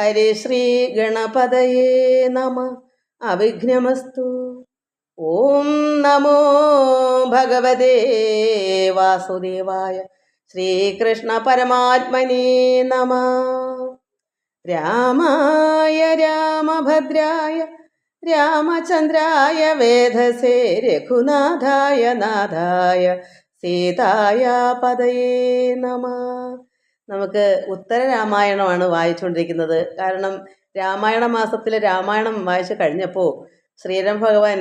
ഹരിശ്രീ ഗണപതയേ നമ. അവിഘ്നമസ്തു. ഓം നമോ ഭഗവതേ വാസുദേവായ ശ്രീകൃഷ്ണ പരമാത്മനേ നമ. രാമായ രാമഭദ്രായ രാമചന്ദ്രായ വേദസേ രഘുനാഥായ നാഥായ സീതായ പതയേ നമ. നമുക്ക് ഉത്തര രാമായണമാണ് വായിച്ചുകൊണ്ടിരിക്കുന്നത് കാരണം രാമായണ മാസത്തിലെ രാമായണം വായിച്ചു കഴിഞ്ഞപ്പോൾ ശ്രീരാം ഭഗവാൻ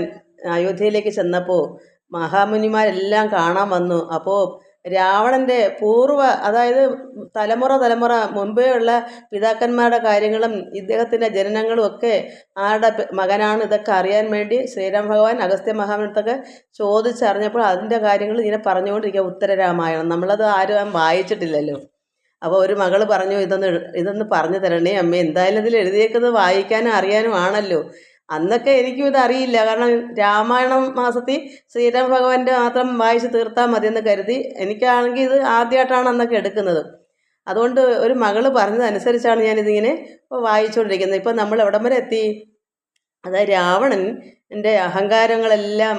അയോധ്യയിലേക്ക് ചെന്നപ്പോൾ മഹാമുനിമാരെല്ലാം കാണാൻ വന്നു. അപ്പോൾ രാവണന്റെ പൂർവ അതായത് തലമുറ തലമുറ മുമ്പേ ഉള്ള പിതാക്കന്മാരുടെ കാര്യങ്ങളും ഇദ്ദേഹത്തിന്റെ ജനനങ്ങളും ഒക്കെ ആരുടെ മകനാണ് ഇതൊക്കെ അറിയാൻ വേണ്ടി ശ്രീരാം ഭഗവാൻ അഗസ്ത്യ മഹാമനത്തൊക്കെ ചോദിച്ചറിഞ്ഞപ്പോൾ അതിന്റെ കാര്യങ്ങൾ ഇങ്ങനെ പറഞ്ഞുകൊണ്ടിരിക്കുക ഉത്തര രാമായണം. നമ്മളത് ആരും വായിച്ചിട്ടില്ലല്ലോ. അപ്പോൾ ഒരു മകൾ പറഞ്ഞു ഇതൊന്ന് ഇതൊന്ന് പറഞ്ഞു തരണേ അമ്മ എന്തായാലും ഇതിൽ എഴുതിയേക്കുന്നത് വായിക്കാനും അറിയാനും ആണല്ലോ. അന്നൊക്കെ എനിക്കും ഇത് അറിയില്ല. കാരണം രാമായണം മാസത്തിൽ ശ്രീരാം ഭഗവാന്റെ മാത്രം വായിച്ച് തീർത്താൽ മതിയെന്ന് കരുതി എനിക്കാണെങ്കിൽ ഇത് ആദ്യമായിട്ടാണ് അന്നൊക്കെ എടുക്കുന്നത്. അതുകൊണ്ട് ഒരു മകൾ പറഞ്ഞതനുസരിച്ചാണ് ഞാനിതിങ്ങനെ ഇപ്പോൾ വായിച്ചുകൊണ്ടിരിക്കുന്നത് ഇപ്പം നമ്മൾ എവിടം വരെ എത്തി? അതായത് രാവണൻ എന്റെ അഹങ്കാരങ്ങളെല്ലാം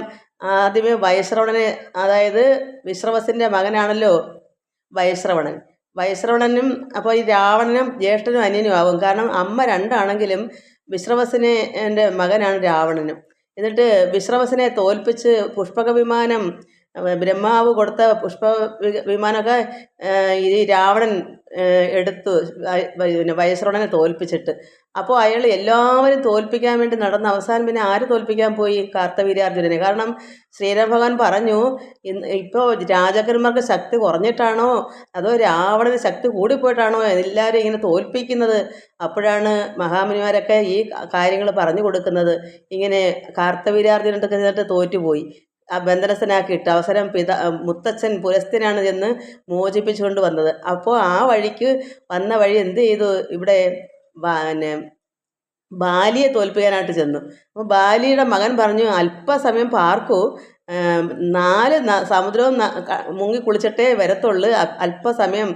ആദ്യമേ വൈശ്രവണനെ അതായത് വിശ്രവസിന്റെ മകനാണല്ലോ വൈശ്രവണൻ. വൈശ്രവണനും അപ്പോൾ ഈ രാവണനും ജ്യേഷ്ഠനും അനിയനും ആവും. കാരണം അമ്മ രണ്ടാണെങ്കിലും വിശ്രവസിനെ എന്റെ മകനാണ് രാവണനും. എന്നിട്ട് വിശ്രവസിനെ തോൽപ്പിച്ച് പുഷ്പക വിമാനം ബ്രഹ്മാവ് കൊടുത്ത പുഷ്പ വിമാനമൊക്കെ ഈ രാവണൻ എടുത്തു പിന്നെ വയസ്രോണനെ തോൽപ്പിച്ചിട്ട്. അപ്പോൾ അയാൾ എല്ലാവരും തോൽപ്പിക്കാൻ വേണ്ടി നടന്ന അവസാനം പിന്നെ ആര് തോൽപ്പിക്കാൻ പോയി? കാർത്തവീര്യാർജുനനെ. കാരണം ശ്രീരാം ഭഗവാൻ പറഞ്ഞു ഇപ്പോൾ രാജാക്കന്മാർക്ക് ശക്തി കുറഞ്ഞിട്ടാണോ? അതോ രാവണന് ശക്തി കൂടിപ്പോയിട്ടാണോ എല്ലാവരും ഇങ്ങനെ തോൽപ്പിക്കുന്നത്? അപ്പോഴാണ് മഹാമുനിമാരൊക്കെ ഈ കാര്യങ്ങൾ പറഞ്ഞു കൊടുക്കുന്നത്. ഇങ്ങനെ കാർത്തവീര്യാർജുനൊക്കെ തോറ്റുപോയി. ബന്ധനസ്ഥനാക്കിയിട്ട് അവസരം പിത മുത്തച്ഛൻ പുലസ്ത്യനാണ് ചെന്ന് മോചിപ്പിച്ചുകൊണ്ട് വന്നത്. അപ്പോൾ ആ വഴിക്ക് വന്ന വഴി എന്ത് ചെയ്തു? ഇവിടെ പിന്നെ ബാലിയെ തോൽപ്പിക്കാനായിട്ട് ചെന്നു. അപ്പോൾ ബാലിയുടെ മകൻ പറഞ്ഞു അല്പസമയം പാർക്കൂ. നാല് സമുദ്രവും മുങ്ങി കുളിച്ചിട്ടേ വരത്തുള്ളൂ. അല്പസമയം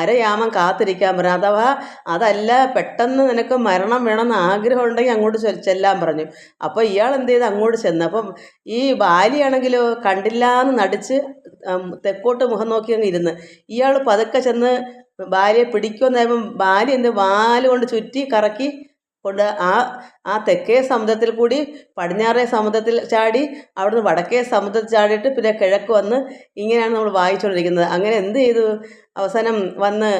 അരയാമം കാത്തിരിക്കാൻ പറഞ്ഞു അഥവാ അതല്ല പെട്ടെന്ന് നിനക്ക് മരണം വേണമെന്ന് ആഗ്രഹം ഉണ്ടെങ്കിൽ അങ്ങോട്ട് ചെല്ലാൻ പറഞ്ഞു. അപ്പോൾ ഇയാൾ എന്ത് ചെയ്ത്? അങ്ങോട്ട് ചെന്നു. അപ്പം ഈ ബാലിയാണെങ്കിലോ കണ്ടില്ലാന്ന് നടിച്ച് തെക്കോട്ട് മുഖം നോക്കി അങ്ങ് ഇരുന്ന്. ഇയാൾ പതുക്കെ ചെന്ന് ബാലിയെ പിടിക്കുമെന്നായപ്പം ബാലി എന്ത് വാൽ കൊണ്ട് ചുറ്റി കറക്കി കൊണ്ട് ആ ആ തെക്കേ സമുദ്രത്തിൽ കൂടി പടിഞ്ഞാറേ സമുദ്രത്തിൽ ചാടി അവിടുന്ന് വടക്കേ സമുദ്രത്തിൽ ചാടിയിട്ട് പിന്നെ കിഴക്ക് വന്ന് ഇങ്ങനെയാണ് നമ്മൾ വായിച്ചുകൊണ്ടിരിക്കുന്നത്. അങ്ങനെ എന്ത് ചെയ്തു? അവസാനം വന്ന്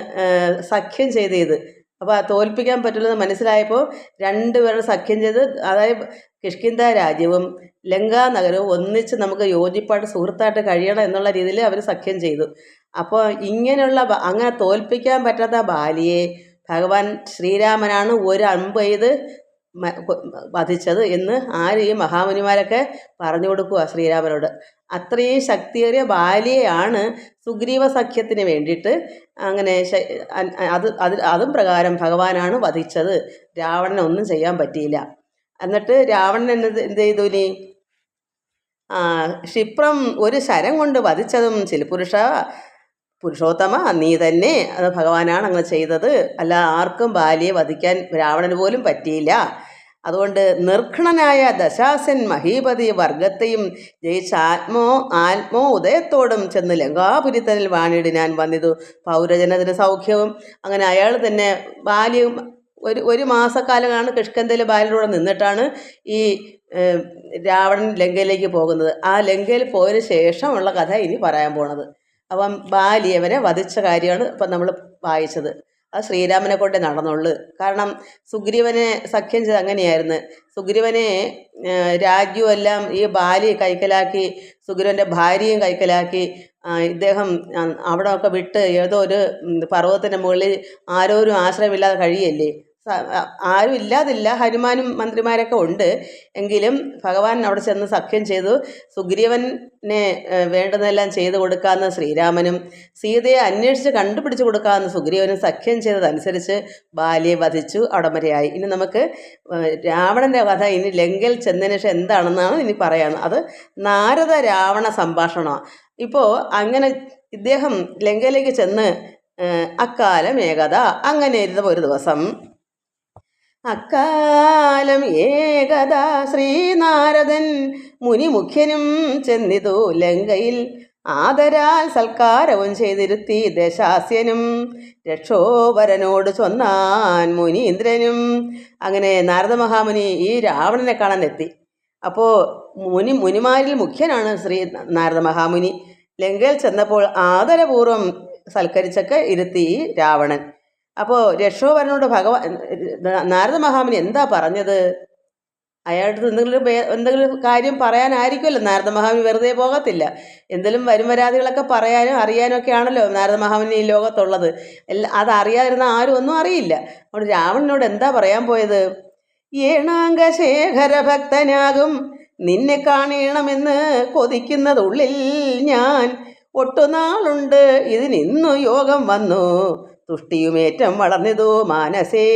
സഖ്യം ചെയ്ത് ചെയ്ത്. അപ്പോൾ തോൽപ്പിക്കാൻ പറ്റില്ലെന്ന് മനസ്സിലായപ്പോൾ രണ്ടുപേരുടെ സഖ്യം ചെയ്ത് അതായത് കിഷ്കിന്ത രാജ്യവും ലങ്കാ നഗരവും ഒന്നിച്ച് നമുക്ക് യോജിപ്പായിട്ട് സുഹൃത്തായിട്ട് കഴിയണം എന്നുള്ള രീതിയിൽ അവർ സഖ്യം ചെയ്തു. അപ്പോൾ ഇങ്ങനെയുള്ള അങ്ങനെ തോൽപ്പിക്കാൻ പറ്റാത്ത ബാലിയെ ഭഗവാൻ ശ്രീരാമനാണ് ഒരു അമ്പ് ചെയ്ത് വധിച്ചത് എന്ന് ആര് ഈ മഹാമുനിമാരൊക്കെ പറഞ്ഞു കൊടുക്കുക ശ്രീരാമനോട്. അത്രയും ശക്തിയേറിയ ബാലിയെയാണ് സുഗ്രീവ സഖ്യത്തിന് വേണ്ടിയിട്ട് അങ്ങനെ അത് അത് അതും പ്രകാരം ഭഗവാനാണ് വധിച്ചത്. രാവണൻ ഒന്നും ചെയ്യാൻ പറ്റിയില്ല. എന്നിട്ട് രാവണൻ എന്ത് എന്ത് ചെയ്തു ഇനി? ക്ഷിപ്രം ഒരു ശരം കൊണ്ട് വധിച്ചതും ചിലപുരുഷ പുരുഷോത്തമ നീ തന്നെ അത് ഭഗവാനാണ് അങ്ങനെ ചെയ്തത്. അല്ല ആർക്കും ബാലിയെ വധിക്കാൻ രാവണന് പോലും പറ്റിയില്ല. അതുകൊണ്ട് നിർഘണനായ ദശാസൻ മഹീപതി വർഗത്തെയും ജയിച്ച ആത്മോ ആത്മോ ഉദയത്തോടും ചെന്ന് ലങ്കാപുരിത്തനിൽ വാണിടിനാൻ വന്നിതു. പൗരജനത്തിന് സൗഖ്യവും അങ്ങനെ അയാൾ തന്നെ ബാല്യം ഒരു ഒരു മാസക്കാലമാണ് കിഷ്കന്തയിൽ ബാല്യനോടെ നിന്നിട്ടാണ് ഈ രാവണൻ ലങ്കയിലേക്ക് പോകുന്നത്. ആ ലങ്കയിൽ പോയതിന് ശേഷമുള്ള കഥ ഇനി പറയാൻ പോണത്. അപ്പം ബാലി അവനെ വധിച്ച കാര്യമാണ് ഇപ്പം നമ്മൾ വായിച്ചത്. അത് ശ്രീരാമനെ കൊണ്ടേ നടന്നുള്ളു. കാരണം സുഗ്രീവനെ സഖ്യം ചെയ്ത് അങ്ങനെയായിരുന്നു. സുഗ്രീവനെ എല്ലാം ഈ ബാലി കൈക്കലാക്കി സുഗ്രീവന്റെ ഭാര്യയും കൈക്കലാക്കി ഇദ്ദേഹം അവിടെയൊക്കെ വിട്ട് ഏതോ ഒരു പർവതത്തിന്റെ മുകളിൽ ആരോരും ആശ്രയമില്ലാതെ കഴിയല്ലേ? ആരും ഇല്ലാതില്ല. ഹനുമാനും മന്ത്രിമാരൊക്കെ ഉണ്ട്. എങ്കിലും ഭഗവാൻ അവിടെ ചെന്ന് സഖ്യം ചെയ്തു. സുഗ്രീവനെ വേണ്ടതെല്ലാം ചെയ്തു കൊടുക്കാമെന്ന് ശ്രീരാമനും സീതയെ അന്വേഷിച്ച് കണ്ടുപിടിച്ച് കൊടുക്കാമെന്ന് സുഗ്രീവനും സഖ്യം ചെയ്തതനുസരിച്ച് ബാല്യെ വധിച്ചു അവിടം വരെയായി ഇനി നമുക്ക് രാവണന്റെ കഥ ഇനി ലങ്കയിൽ ചെന്നതിന് ശേഷം എന്താണെന്നാണ് ഇനി പറയാനുള്ളത്. അത് നാരദ രാവണ സംഭാഷണമാണ്. ഇപ്പോൾ അങ്ങനെ ഇദ്ദേഹം ലങ്കയിലേക്ക് ചെന്ന് അക്കാലം ഏകത അങ്ങനെ ഇരുന്ന ഒരു ദിവസം അക്കാലം ഏകദാ ശ്രീനാരദൻ മുനിമുഖ്യനും ചെന്നിതു ലങ്കയിൽ. ആദരാൽ സൽക്കാരവും ചെയ്തിരുത്തി ദശാസ്യനും. രക്ഷോവരനോട് ചൊന്നാൻ മുനീന്ദ്രനും. അങ്ങനെ നാരദ മഹാമുനി ഈ രാവണനെ കാണാൻ എത്തി അപ്പോൾ മുനി മുനിമാരിൽ മുഖ്യനാണ് ശ്രീ നാരദ മഹാമുനി ലങ്കയിൽ ചെന്നപ്പോൾ ആദരപൂർവം സൽക്കരിച്ചൊക്കെ ഇരുത്തി രാവണൻ. അപ്പോൾ രക്ഷോവരനോട് ഭഗവാൻ നാരദ മഹാമുനി എന്താ പറഞ്ഞത്? അയാളുടെ എന്തെങ്കിലും എന്തെങ്കിലും കാര്യം പറയാനായിരിക്കുമല്ലോ. നാരദ മഹാമുനി വെറുതെ പോകത്തില്ല. എന്തെങ്കിലും വരും വരാതികളൊക്കെ പറയാനും അറിയാനും ഒക്കെ ആണല്ലോ നാരദ മഹാമുനി ഈ ലോകത്തുള്ളത്. എല്ലാ അത് ആരും ഒന്നും അറിയില്ല. അതുകൊണ്ട് രാവണനോട് എന്താ പറയാൻ പോയത്? ഏണാങ്ക ഭക്തനാകും. നിന്നെ കാണണമെന്ന് കൊതിക്കുന്നതുള്ളിൽ ഞാൻ ഒട്ടുനാളുണ്ട്. ഇതിനിന്നു യോഗം വന്നു. തുഷ്ടിയുമേറ്റം വളർന്നതോ മാനസേ.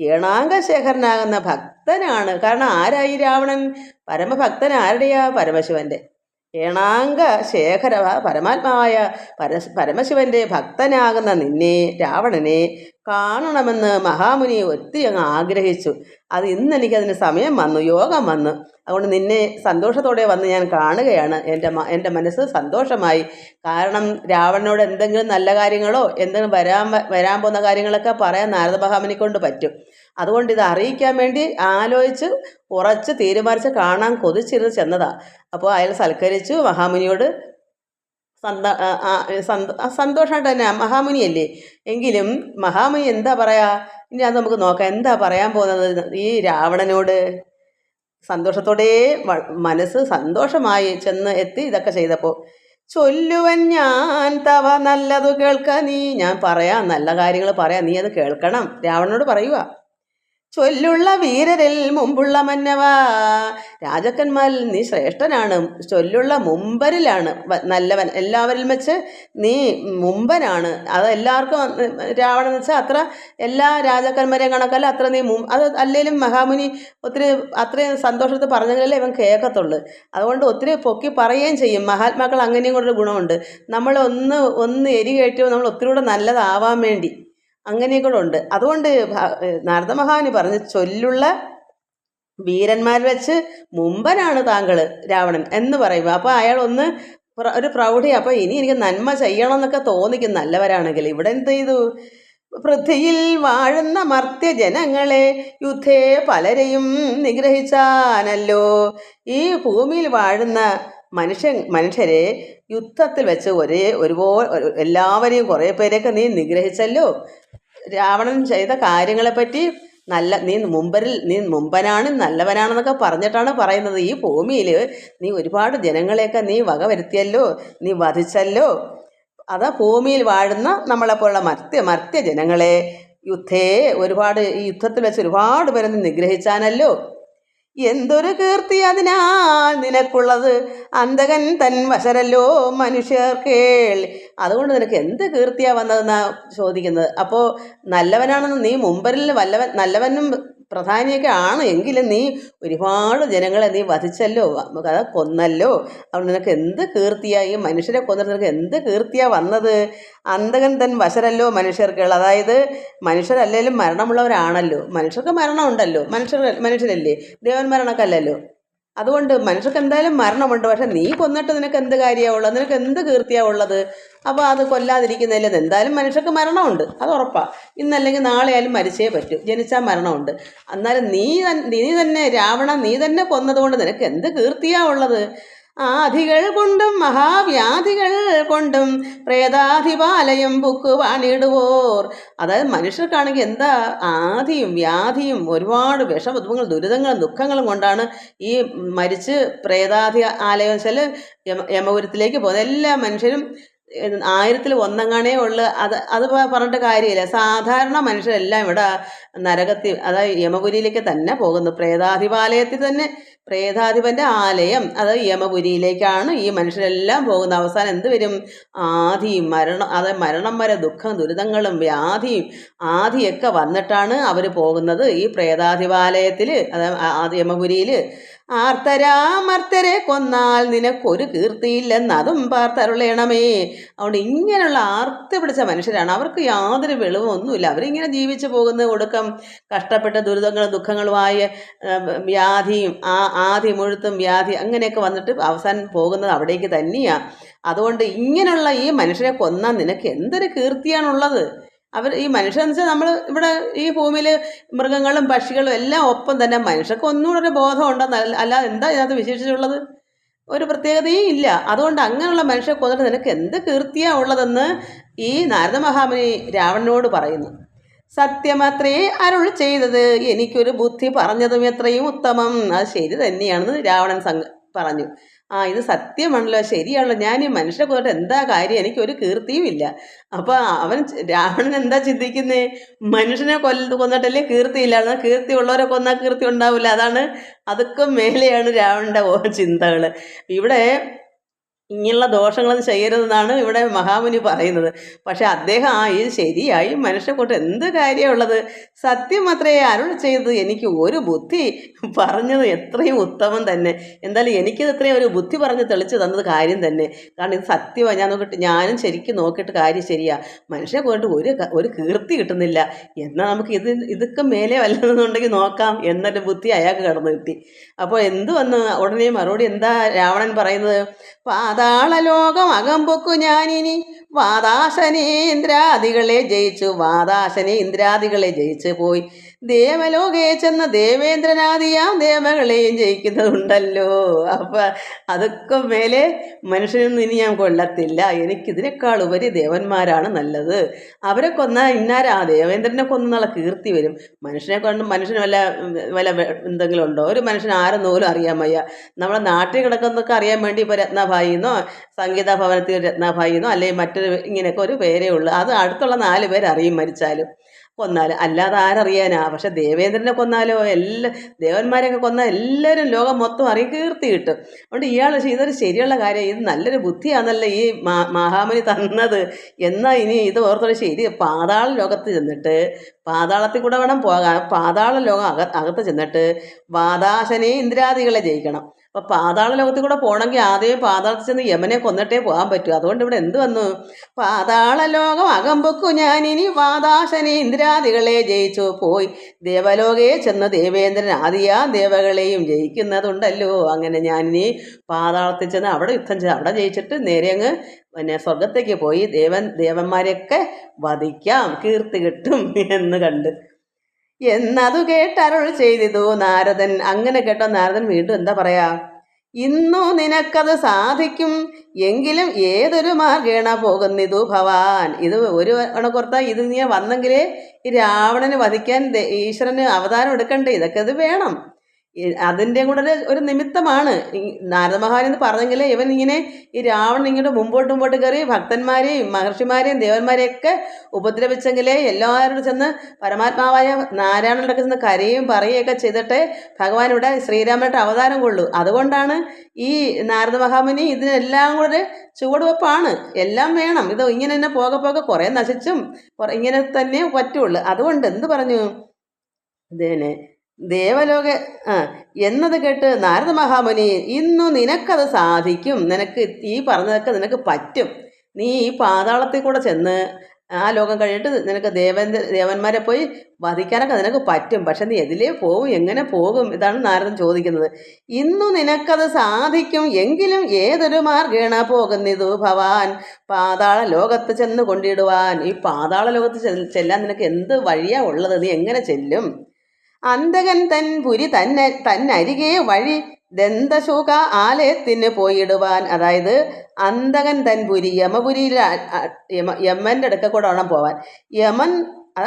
ഏണാങ്കശേഖരനാകുന്ന ഭക്തനാണ്. കാരണം ആരായി രാവണൻ? പരമഭക്തൻ ആരുടെയാ? പരമശിവന്റെ. ഏണാങ്ക ശേഖര പരമാത്മാവായ പര പരമശിവന്റെ ഭക്തനാകുന്ന നിന്നെ രാവണനെ കാണണമെന്ന് മഹാമുനി ഒത്തിരി അങ്ങ് ആഗ്രഹിച്ചു. അത് ഇന്ന് എനിക്കതിന് സമയം വന്നു യോഗം വന്നു. അതുകൊണ്ട് നിന്നെ സന്തോഷത്തോടെ വന്ന് ഞാൻ കാണുകയാണ്. എന്റെ എന്റെ മനസ്സ് സന്തോഷമായി. കാരണം രാവണനോട് എന്തെങ്കിലും നല്ല കാര്യങ്ങളോ എന്തെങ്കിലും വരാൻ വരാൻ പോകുന്ന കാര്യങ്ങളൊക്കെ പറയാൻ നാരദ മഹാമുനി കൊണ്ട് പറ്റും. അതുകൊണ്ട് ഇത് അറിയിക്കാൻ വേണ്ടി ആലോചിച്ച് ഉറച്ച് തീരുമാനിച്ച് കാണാൻ കൊതിച്ചിരുന്ന് ചെന്നതാണ് അപ്പോൾ അയാൾ സൽക്കരിച്ചു മഹാമുനിയോട് സന്ത സന്തോഷമായിട്ട് തന്നെ മഹാമുനിയല്ലേ? എങ്കിലും മഹാമുനി എന്താ പറയാ? ഇനി അത് നമുക്ക് നോക്കാം. എന്താ പറയാൻ പോകുന്നത്? ഈ രാവണനോട് സന്തോഷത്തോടെ മനസ്സ് സന്തോഷമായി ചെന്ന് എത്തി ഇതൊക്കെ ചെയ്തപ്പോൾ ചൊല്ലുവൻ ഞാൻ തവ നല്ലതു കേൾക്ക നീ ഞാൻ പറയാം നല്ല കാര്യങ്ങൾ പറയാം നീ അത് കേൾക്കണം. രാവണനോട് പറയുക ചൊല്ലുള്ള വീരരിൽ മുമ്പുള്ള മന്നവ. രാജാക്കന്മാരിൽ നീ ശ്രേഷ്ഠനാണ്. ചൊല്ലുള്ള മുമ്പരിലാണ് നല്ലവൻ. എല്ലാവരിലും വെച്ച് നീ മുമ്പനാണ്. അത് എല്ലാവർക്കും രാവണൻ എന്ന് വെച്ചാൽ അത്ര എല്ലാ രാജാക്കന്മാരെയും കണക്കല്ല അത്ര നീ മും അത് അല്ലെങ്കിലും മഹാമുനി ഒത്തിരി അത്രയും സന്തോഷത്തിൽ പറഞ്ഞെങ്കിലല്ലേ ഇവൻ കേൾക്കത്തുള്ളൂ. അതുകൊണ്ട് ഒത്തിരി പൊക്കി പറയുകയും ചെയ്യും. മഹാത്മാക്കൾ അങ്ങനെയും കൂടെ ഒരു ഗുണമുണ്ട്. നമ്മൾ ഒന്ന് ഒന്ന് എരി കയറ്റുമ്പോൾ നമ്മൾ ഒത്തിരി കൂടെ നല്ലതാവാൻ വേണ്ടി. അങ്ങനെയും കൂടെ ഉണ്ട് അതുകൊണ്ട് നാരദ മഹാമുനി പറഞ്ഞു ചൊല്ലുള്ള വീരന്മാർ വെച്ച് മുമ്പനാണ് താങ്കൾ രാവണൻ എന്ന് പറയും അപ്പോൾ അയാൾ ഒന്ന് ഒരു പ്രൗഢി. അപ്പോൾ ഇനി എനിക്ക് നന്മ ചെയ്യണം എന്നൊക്കെ തോന്നിക്കും നല്ലവരാണെങ്കിൽ. ഇവിടെ എന്ത് ചെയ്തു? പൃഥ്വിയിൽ വാഴുന്ന മർത്യ ജനങ്ങളെ യുദ്ധേ പലരെയും നിഗ്രഹിച്ചാനല്ലോ. ഈ ഭൂമിയിൽ വാഴുന്ന മനുഷ്യ മനുഷ്യരെ യുദ്ധത്തിൽ വെച്ച് ഒരേ ഒരുപോലെ ഒരു- എല്ലാവരെയും കുറേ പേരെയൊക്കെ നീ നിഗ്രഹിച്ചല്ലോ. രാവണൻ ചെയ്ത കാര്യങ്ങളെപ്പറ്റി നല്ല നീ മുമ്പരിൽ നീ മുമ്പനാണ് നല്ലവനാണെന്നൊക്കെ പറഞ്ഞിട്ടാണ് പറയുന്നത്. ഈ ഭൂമിയിൽ നീ ഒരുപാട് ജനങ്ങളെയൊക്കെ നീ വകവരുത്തിയല്ലോ നീ വധിച്ചല്ലോ. അതാ ഭൂമിയിൽ വാഴുന്ന നമ്മളെപ്പോലുള്ള മർത്യ മർത്യ ജനങ്ങളെ യുദ്ധേ ഒരുപാട് ഈ യുദ്ധത്തിൽ വെച്ച് ഒരുപാട് പേരെ നീ നിഗ്രഹിച്ചാനല്ലോ. എന്തൊരു കീർത്തി അതിനാൽ നിനക്കുള്ളത്? അന്തകൻ തൻ വശരല്ലോ മനുഷ്യർ കേൾ. അതുകൊണ്ട് നിനക്ക് എന്ത് കീർത്തിയാണ് വന്നതെന്നാണ് ചോദിക്കുന്നത്? അപ്പോൾ നല്ലവനാണെന്ന് നീ മുമ്പരിൽ വല്ലവൻ നല്ലവനും പ്രധാനിയൊക്കെ ആണ്. എങ്കിലും നീ ഒരുപാട് ജനങ്ങളെ നീ വധിച്ചല്ലോ അത് കൊന്നല്ലോ. അതുകൊണ്ട് നിനക്ക് എന്ത് കീർത്തിയാ ഈ മനുഷ്യരെ കൊന്നിട്ട് നിനക്ക് എന്ത് കീർത്തിയാ വന്നത്? അന്തകൻ തൻ വശരല്ലോ മനുഷ്യർക്ക്. അതായത് മനുഷ്യരല്ലേലും മരണമുള്ളവരാണല്ലോ. മനുഷ്യർക്ക് മരണമുണ്ടല്ലോ. മനുഷ്യർ മനുഷ്യരല്ലേ? ദേവന്മാരണൊക്കെ അല്ലല്ലോ അതുകൊണ്ട് മനുഷ്യർക്ക് എന്തായാലും മരണമുണ്ട്. പക്ഷെ നീ കൊന്നിട്ട് നിനക്ക് എന്ത് കാര്യമാണ് ഉള്ളത് നിനക്ക് എന്ത് കീർത്തിയാണ് ഉള്ളത് അപ്പോൾ അത് കൊല്ലാതിരിക്കുന്നതിൽ എന്തായാലും മനുഷ്യർക്ക് മരണമുണ്ട്. അത് ഉറപ്പാണ് ഇന്നല്ലെങ്കിൽ നാളെ ആയാലും മരിച്ചേ പറ്റൂ. ജനിച്ചാൽ മരണമുണ്ട്. എന്നാലും നീ നീ തന്നെ രാവണ നീ തന്നെ കൊന്നതുകൊണ്ട് നിനക്ക് എന്ത് കീർത്തിയാണ് ഉള്ളത്? ആധികൾ കൊണ്ടും മഹാവ്യാധികൾ കൊണ്ടും പ്രേതാധിപാലയം ബുക്ക് പണിയിടുവോർ. അതായത് മനുഷ്യർക്കാണെങ്കിൽ എന്താ ആധിയും വ്യാധിയും ഒരുപാട് വിഷമതുങ്ങൾ ദുരിതങ്ങളും ദുഃഖങ്ങളും കൊണ്ടാണ് ഈ മരിച്ച് പ്രേതാധി ആലയം വെച്ചാൽ യമ യമപുരത്തിലേക്ക് പോകുന്നത്. എല്ലാ മനുഷ്യരും ആയിരത്തിൽ ഒന്നെങ്ങാണേ ഉള്ളു. അത് അത് പറഞ്ഞിട്ട് കാര്യമില്ല. സാധാരണ മനുഷ്യരെല്ലാം ഇവിടെ നരകത്തിൽ അതായത് യമപുരിയിലേക്ക് തന്നെ പോകുന്നു. പ്രേതാധിപാലയത്തിൽ തന്നെ പ്രേതാധിപന്റെ ആലയം അത് യമപുരിയിലേക്കാണ് ഈ മനുഷ്യരെല്ലാം പോകുന്നത്. അവസാനം എന്ത് വരും? ആധിയും മരണം അതായത് മരണം വരെ ദുഃഖം ദുരിതങ്ങളും വ്യാധിയും ആധിയൊക്കെ വന്നിട്ടാണ് അവർ പോകുന്നത് ഈ പ്രേതാധിപാലയത്തിൽ അതായത് യമപുരിയിൽ ആർത്തരാമർത്തരെ കൊന്നാൽ നിനക്കൊരു കീർത്തിയില്ലെന്നതും പാർത്തരുളയണമേ. അതുകൊണ്ട് ഇങ്ങനെയുള്ള ആർത്ത് പിടിച്ച മനുഷ്യരാണ്. അവർക്ക് യാതൊരു വെളിവൊന്നുമില്ല അവരിങ്ങനെ ജീവിച്ചു പോകുന്ന ഒടുക്കം കഷ്ടപ്പെട്ട ദുരിതങ്ങളും ദുഃഖങ്ങളുമായ വ്യാധിയും ആ ആദി മുഴുത്തും വ്യാധി അങ്ങനെയൊക്കെ വന്നിട്ട് അവസാനം പോകുന്നത് അവിടേക്ക് തന്നെയാണ് അതുകൊണ്ട് ഇങ്ങനെയുള്ള ഈ മനുഷ്യരെ കൊന്നാൽ നിനക്ക് എന്തൊരു കീർത്തിയാണുള്ളത്? അവർ ഈ മനുഷ്യൻ വെച്ചാൽ നമ്മൾ ഇവിടെ ഈ ഭൂമിയിൽ മൃഗങ്ങളും പക്ഷികളും എല്ലാം ഒപ്പം തന്നെ മനുഷ്യർക്ക് ഒന്നുകൂടെ ഒരു ബോധം ഉണ്ടെന്ന് അല്ലാതെ എന്താ ഇതിനകത്ത് വിശേഷിച്ചുള്ളത്? ഒരു പ്രത്യേകതയും ഇല്ല. അതുകൊണ്ട് അങ്ങനെയുള്ള മനുഷ്യരെ കൊന്നിട്ട് നിനക്ക് എന്ത് കീർത്തിയാണ് ഉള്ളതെന്ന് ഈ നാരദ മഹാമുനി രാവണനോട് പറയുന്നു. സത്യമത്രേ അരുൾ ചെയ്തത് എനിക്കൊരു ബുദ്ധി പറഞ്ഞതും എത്രയും ഉത്തമം. അത് ശരി തന്നെയാണെന്ന് രാവണൻ സംഘ പറഞ്ഞു. ആ ഇത് സത്യമാണല്ലോ ശരിയാണല്ലോ. ഞാൻ ഈ മനുഷ്യരെ കൊന്നിട്ട് എന്താ കാര്യം? എനിക്ക് ഒരു കീർത്തിയും ഇല്ല. അപ്പോൾ അവൻ രാവണൻ എന്താ ചിന്തിക്കുന്നേ? മനുഷ്യനെ കൊല്ല കൊന്നിട്ടല്ലേ കീർത്തി ഇല്ലായിരുന്നു കീർത്തി ഉള്ളവരെ കൊന്നാൽ കീർത്തി ഉണ്ടാവില്ല. അതാണ് അതൊക്കെ മേലെയാണ് രാവണന്റെ ചിന്തകൾ ഇവിടെ ഇങ്ങനെയുള്ള ദോഷങ്ങളൊന്നും ചെയ്യരുതെന്നാണ് ഇവിടെ മഹാമുനി പറയുന്നത്. പക്ഷേ അദ്ദേഹം ആ ഇത് ശരിയായി. മനുഷ്യക്കൂട്ട് എന്ത് കാര്യമുള്ളത് സത്യം മാത്രമേ അരുൾ ചെയ്തത്. എനിക്ക് ഒരു ബുദ്ധി പറഞ്ഞത് എത്രയും ഉത്തമം തന്നെ. എന്തായാലും എനിക്കത് ഇത്രയും ഒരു ബുദ്ധി പറഞ്ഞ് തെളിച്ച് തന്നത് കാര്യം തന്നെ. കാരണം ഇത് സത്യമാണ് ഞാൻ നോക്കിയിട്ട് ഞാനും ശരിക്കും നോക്കിയിട്ട് കാര്യം ശരിയാ. മനുഷ്യനെ കൊണ്ട് ഒരു ഒരു കീർത്തി കിട്ടുന്നില്ല. എന്നാൽ നമുക്ക് ഇത് ഇതൊക്കെ മേലെ വല്ലതെന്നുണ്ടെങ്കിൽ നോക്കാം എന്നൊരു ബുദ്ധി അയാൾക്ക് കടന്നു കിട്ടി. അപ്പോൾ എന്ത് വന്ന് ഉടനെ മറുപടി എന്താ രാവണൻ പറയുന്നത്? പാതാള ലോകം അകമ്പൊക്കു ഞാനിനി. വാതാശനേന്ദ്രാദികളെ ജയിച്ചു. വാദാശനേന്ദ്രാദികളെ ജയിച്ചു പോയി. ദേവലോകയെ ചെന്ന ദേവേന്ദ്രനാദിയാം ദേവകളെയും ജയിക്കുന്നതുണ്ടല്ലോ. അപ്പൊ അതൊക്കെ മേലെ മനുഷ്യനൊന്നും ഇനി ഞാൻ കൊള്ളത്തില്ല. എനിക്കിതിനേക്കാൾ ഉപരി ദേവന്മാരാണ് നല്ലത്. അവരെ കൊന്ന ഇന്നാരാ? ദേവേന്ദ്രനെ കൊന്നുള്ള കീർത്തി വരും. മനുഷ്യനെ കൊണ്ട് മനുഷ്യന് വല്ല വല്ല എന്തെങ്കിലും ഉണ്ടോ? ഒരു മനുഷ്യൻ ആരെന്ന് പോലും അറിയാൻ വയ്യ. നമ്മുടെ നാട്ടിൽ കിടക്കുന്നൊക്കെ അറിയാൻ വേണ്ടി ഇപ്പോൾ രത്നഭായിന്നോ സംഗീത ഭവനത്തിൽ രത്നഭായിന്നോ അല്ലെങ്കിൽ മറ്റൊരു ഇങ്ങനെയൊക്കെ ഒരു പേരേ ഉള്ളൂ. അത് അടുത്തുള്ള നാല് പേര് അറിയും മരിച്ചാലും. കൊന്നാലും. അല്ലാതെ ആരറിയാനാ? പക്ഷെ ദേവേന്ദ്രനെ കൊന്നാലോ? എല്ലാ ദേവന്മാരെയൊക്കെ കൊന്നാൽ എല്ലാവരും ലോകം മൊത്തം അറിയും കീർത്തി കിട്ടും അതുകൊണ്ട് ഇയാൾ ഇതൊരു ശരിയുള്ള കാര്യം. ഇത് നല്ലൊരു ബുദ്ധിയാണല്ലോ ഈ മഹാമുനി തന്നത്. എന്നാൽ ഇനി ഇത് ഓർത്തൊരു ശരി. പാതാള ലോകത്ത് ചെന്നിട്ട് പാതാളത്തിൽ കൂടെ വേണം പോകാൻ. പാതാള ലോകം അക അകത്ത് ചെന്നിട്ട് വാതാശനെ ഇന്ദ്രാദികളെ ജയിക്കണം. അപ്പോൾ പാതാള ലോകത്തിൽ കൂടെ പോകണമെങ്കിൽ ആദ്യമേ പാതാളത്തിൽ ചെന്ന് യമനെ കൊന്നിട്ടേ പോകാൻ പറ്റൂ. അതുകൊണ്ട് ഇവിടെ എന്ത് വന്നു? പാതാള ലോകം അകമ്പൊക്കു ഞാനിനി വാതാശനെ ഇന്ദ്രാദികളെ ജയിച്ചു. പോയി ദേവലോകയെ ചെന്ന് ദേവേന്ദ്രൻ ആദിയാ ദേവകളെയും ജയിക്കുന്നതുണ്ടല്ലോ. അങ്ങനെ ഞാനിനി പാതാളത്തിൽ ചെന്ന് അവിടെ യുദ്ധം ചെയ്ത് അവിടെ ജയിച്ചിട്ട് നേരെ അങ്ങ് പിന്നെ സ്വർഗത്തേക്ക് പോയി ദേവൻ ദേവന്മാരെയൊക്കെ വധിക്കാം. കീർത്തി കിട്ടും എന്ന് കണ്ട്. എന്നതു കേട്ടരുൾ ചെയ്തിതു നാരദൻ. അങ്ങനെ കേട്ടോ നാരദൻ വീണ്ടും എന്താ പറയാ? ഇന്നു നിനക്കത് സാധിക്കും എങ്കിലും ഏതൊരു മാർഗേണ പോകുന്നിതു ഭവാൻ? ഇത് ഒരു കണക്കുറത്ത ഇത് നീ വന്നെങ്കിലേ ഈ രാവണനെ വധിക്കാൻ ഈശ്വരന് അവതാരം എടുക്കണ്ടേ? ഇതൊക്കെ ഇത് വേണം. അതിന്റെ കൂടെ ഒരു നിമിത്തമാണ്. നാരദ മഹാൻ എന്ന് പറഞ്ഞെങ്കിൽ ഇവൻ ഇങ്ങനെ ഈ രാവണൻ ഇങ്ങോട്ട് മുമ്പോട്ട് മുമ്പോട്ട് കയറി ഭക്തന്മാരെയും മഹർഷിമാരെയും ദേവന്മാരെയൊക്കെ ഉപദ്രവിച്ചെങ്കിലേ എല്ലാവരോടും ചെന്ന് പരമാത്മാവായ നാരായണനോടൊക്കെ ചെന്ന് കരയും പറയുകയൊക്കെ ചെയ്തിട്ട് ഭഗവാൻ ഇവിടെ ശ്രീരാമനായിട്ട് അവതാരം കൊള്ളൂ. അതുകൊണ്ടാണ് ഈ നാരദ മഹാമുനി ഇതിനെല്ലാം കൂടെ ചുവടുവെപ്പാണ്. എല്ലാം വേണം. ഇത് ഇങ്ങനെ തന്നെ പോകെ പോകെ കുറേ നശിച്ചും ഇങ്ങനെ തന്നെ പറ്റുള്ളൂ. അതുകൊണ്ട് എന്ത് പറഞ്ഞു? ഇതേനെ ദേവലോക ആ എന്നത് കേട്ട് നാരദ മഹാമുനി ഇന്നു നിനക്കത് സാധിക്കും. നിനക്ക് ഈ പറഞ്ഞതൊക്കെ നിനക്ക് പറ്റും. നീ ഈ പാതാളത്തിൽ കൂടെ ചെന്ന് ആ ലോകം കഴിഞ്ഞിട്ട് നിനക്ക് ദേവന്റെ ദേവന്മാരെ പോയി വധിക്കാനൊക്കെ നിനക്ക് പറ്റും. പക്ഷെ നീ എതിലേ പോകും എങ്ങനെ പോകും? ഇതാണ് നാരദൻ ചോദിക്കുന്നത്. ഇന്നു നിനക്കത് സാധിക്കും. എങ്കിലും ഏതൊരു മാർഗേണ പോകുന്നിതു ഭവാൻ? പാതാള ലോകത്ത് ചെന്ന് കൊണ്ടിടുവാൻ ഈ പാതാള ലോകത്ത് ചെല്ലാൻ നിനക്ക് എന്ത് വഴിയാ ഉള്ളത്? നീ എങ്ങനെ ചെല്ലും? അന്തകൻ തൻ പുരി തന്നെ തന്നരികെ വഴി ദന്തശൂക ആലയത്തിന് പോയിടുവാൻ. അതായത് അന്തകൻ തൻ പുരി യമപുരിയിൽ യമ യമന്റെ അടുക്ക കൂടെ വേണം പോവാൻ. യമൻ